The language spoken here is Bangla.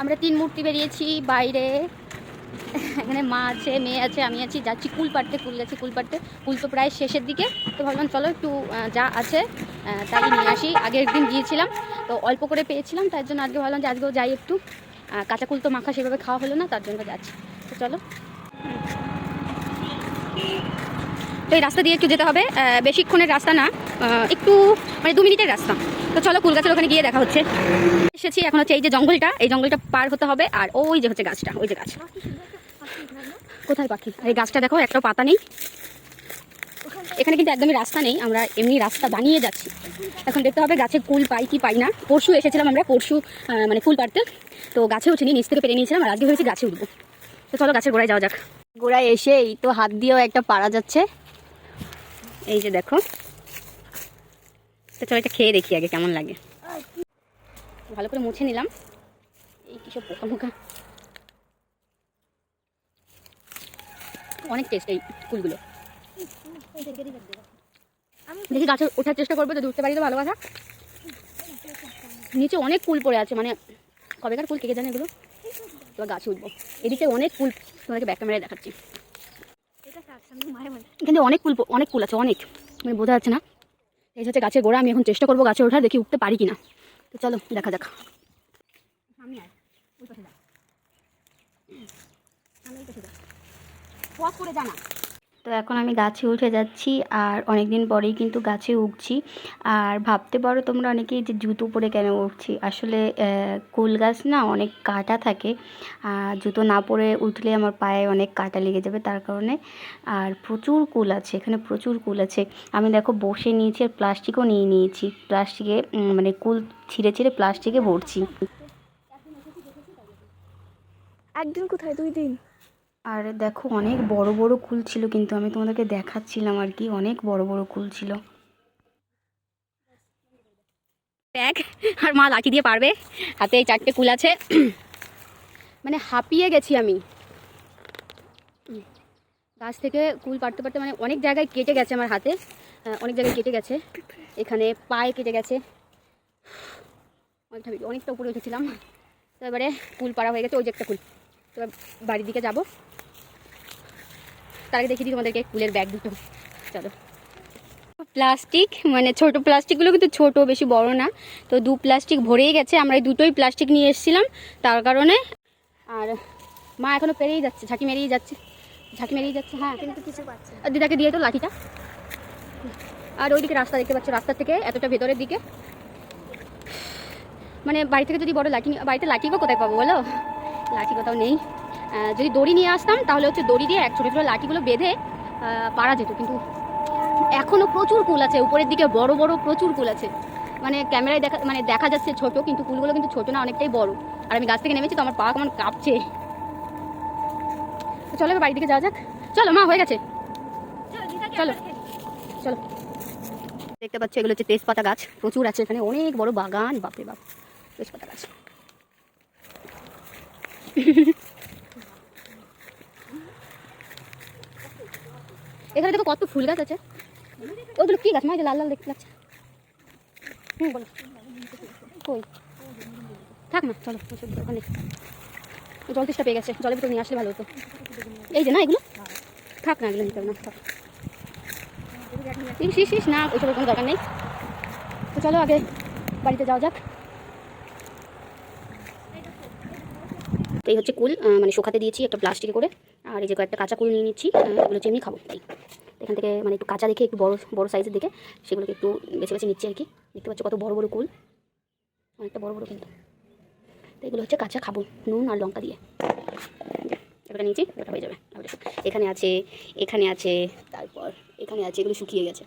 আমরা তিন মূর্তি বেরিয়েছি, বাইরে। এখানে মা আছে, মেয়ে আছে, আমি আছি, যাচ্ছি কুল পাড়তে কুল গেছি কুল পাড়তে কুল তো প্রায় শেষের দিকে। তো ভাবলাম চলো একটু যা আছে তাই নিয়ে আসি। আগের দিন গিয়েছিলাম, তো অল্প করে পেয়েছিলাম, তার জন্য আজকে ভাবলাম যে আজকেও যাই একটু। কাঁচা কুল তো মাখা সেভাবে খাওয়া হলো না, তার জন্য যাচ্ছি। তো চলো। তো এই রাস্তা দিয়ে একটু যেতে হবে বেশিক্ষণের রাস্তা না একটু মানে দু মিনিটের রাস্তা। তো চলো কুল গাছের ওখানে গিয়ে দেখা হচ্ছে। এসেছি, এখন হচ্ছে এই যে জঙ্গলটা, এই জঙ্গলটা পার হতে হবে, আর ওই যে হচ্ছে গাছটা, ওই যে গাছ। কোথায় পাখি? এই গাছটা দেখো, একটা পাতা নেই। এখানে কিন্তু একদমই রাস্তা নেই, আমরা এমনি রাস্তা বানিয়ে যাচ্ছি। এখন দেখতে হবে গাছে কুল পাই কি পাই না। পরশু এসেছিলাম আমরা, পরশু মানে ফুল পাড়তে। তো গাছে উঠিনি, নিচ থেকে পেরে নিয়েছিলাম, আর আজকে হয়েছে গাছে উঠবো। তো চলো গাছের গোড়ায় যাওয়া যাক। গোড়ায় এসেই তো হাত দিয়েও একটা পাড়া যাচ্ছে। এই যে দেখো। তো চলো এটা খেয়ে দেখি আগে কেমন লাগে। ভালো করে মুছে নিলাম। এই কিসব পোকা মোকা অনেক টেস্ট এই ফুলগুলো। দেখি গাছে ওঠার চেষ্টা করব যদি উঠতে পারি তো ভালো কথা নিচে অনেক ফুল পড়ে আছে মানে কবেকার ফুল কে কে জানে এগুলো? এবার গাছে উঠবো। এদিকে অনেক ফুল তোমাদেরকে ব্যাক ক্যামেরায় দেখাচ্ছি। কিন্তু অনেক ফুল অনেক ফুল আছে, অনেক। মানে বোঝা যাচ্ছে না। এই হচ্ছে গাছের গোড়া, আমি এখন চেষ্টা করব গাছে ওঠার, দেখি উঠতে পারি কিনা। তো চলো, দেখা যাক। আমি আর ওই পাশে যা আমি ওই পাশে যা করে জানা তো এখন আমি গাছে উঠে যাচ্ছি আর অনেক দিন পরেই কিন্তু গাছে উঠছি। আর ভাবতে পারো তোমরা অনেকেই যে জুতো পরে কেন উঠছি? আসলে কুল গাছ না অনেক কাটা থাকে। আর জুতো না পরে উঠলে আমার পায়ে অনেক কাটা লেগে যাবে তার কারণে। আর প্রচুর কুল আছে, এখানে প্রচুর কুল আছে। আমি দেখো বসে নিয়েছি আর প্লাস্টিকও নিয়ে নিয়েছি। প্লাস্টিকে মানে কুল ছিঁড়ে ছিঁড়ে প্লাস্টিকে ভরছি। একদিন কোথায়? দুই দিন? আর দেখো অনেক বড় বড় কুল ছিল, কিন্তু আমি তোমাদেরকে দেখাচ্ছিলাম আর কি, অনেক বড় বড় কুল ছিল। ব্যাগ আর মা লাঠি দিয়ে পারবে, হাতে এই চারটে কুল আছে। মানে হাঁপিয়ে গেছি আমি। গাছ থেকে কুল পারতে পারতে মানে অনেক জায়গায় কেটে গেছে আমার হাতে অনেক জায়গায় কেটে গেছে। এখানে পায়ে কেটে গেছে। অনেকটা উপরে উঠেছিলাম। তো এবারে কুল পাড়া হয়ে গেছে, ওই যে একটা কুল। তো বাড়ির দিকে যাব। তার আগে দেখিয়ে দিই তোমাদেরকে কুলের ব্যাগ দুটো। চলো। প্লাস্টিক মানে ছোট প্লাস্টিকগুলো কিন্তু ছোট, বেশি বড় না। তো দু প্লাস্টিক ভরেই গেছে, আমরা এই দুটোই প্লাস্টিক নিয়ে এসেছিলাম, তার কারণে। আর মা এখনও পেরেই যাচ্ছে, ঝাঁকি মেরিয়ে যাচ্ছে, ঝাঁকি মেরিয়ে যাচ্ছে হ্যাঁ। কিন্তু কিছু পাচ্ছে আর দিদাকে দিয়ে তো লাঠিটা। আর ওইদিকে রাস্তা দেখতে পাচ্ছ রাস্তা থেকে এতটা ভেতরের দিকে। মানে বাড়ি থেকে যদি বড় লাঠি বাড়িতে লাঠি বা কোথায় পাবো বলো? লাঠি কোথাও নেই। যদি দড়ি নিয়ে আসতাম, তাহলে হচ্ছে দড়ি দিয়ে এক ছোটো ছোটো লাঠিগুলো বেঁধে পারা যেত। কিন্তু এখনও প্রচুর কুল আছে, উপরের দিকে বড় বড় প্রচুর কুল আছে। মানে ক্যামেরায় দেখা মানে দেখা যাচ্ছে ছোট, কিন্তু কুলগুলো কিন্তু ছোট না, অনেকটাই বড়। আর আমি গাছ থেকে নেমেছি তো, আমার পা কেমন কাঁপছে। চলো বাড়ির দিকে যাওয়া যাক। চলো, মা, হয়ে গেছে। চলো চলো। দেখতে পাচ্ছ, এগুলো হচ্ছে তেজপাতা গাছ। প্রচুর আছে এখানে, অনেক বড় বাগান, বাপরে বাপ। তেজপাতা গাছ। এখানে দেখো কত ফুল গাছ আছে। ওগুলো কি গাছ? মা লাল লাল দেখতে লাগছে। হুম, বলো। কই? থাক না চলো ওখানে জল তেষ্টা পেয়ে গেছে, জলের ভিতরে নিয়ে আসলে ভালো হতো। এই যে না এগুলো? থাক না এগুলো নিতে না, থাক। ইস না ওইসবের কোনো দরকার নেই। তো চলো আগে বাড়িতে যাওয়া যাক। এই হচ্ছে কুল মানে শুকাতে দিয়েছি একটা প্লাস্টিকে করে। আর এই যে কয়েকটা কাঁচা কুল নিয়ে নিচ্ছি এগুলো হচ্ছে এমনি খাব তাই এখান থেকে মানে একটু কাঁচা দেখে একটু বড় বড় সাইজের দেখে সেগুলোকে একটু বেছে বেছে নিচ্ছি আর কি। দেখতে পাচ্ছি কত বড় বড় কুল। অনেকটা বড় বড় কিন্তু। তো এগুলো হচ্ছে কাঁচা খাব, নুন আর লঙ্কা দিয়ে। এবারে নিয়েছি ওটা হয়ে যাবে। এখানে আছে এখানে আছে, তারপর এখানে আছে, এগুলো শুকিয়ে গেছে।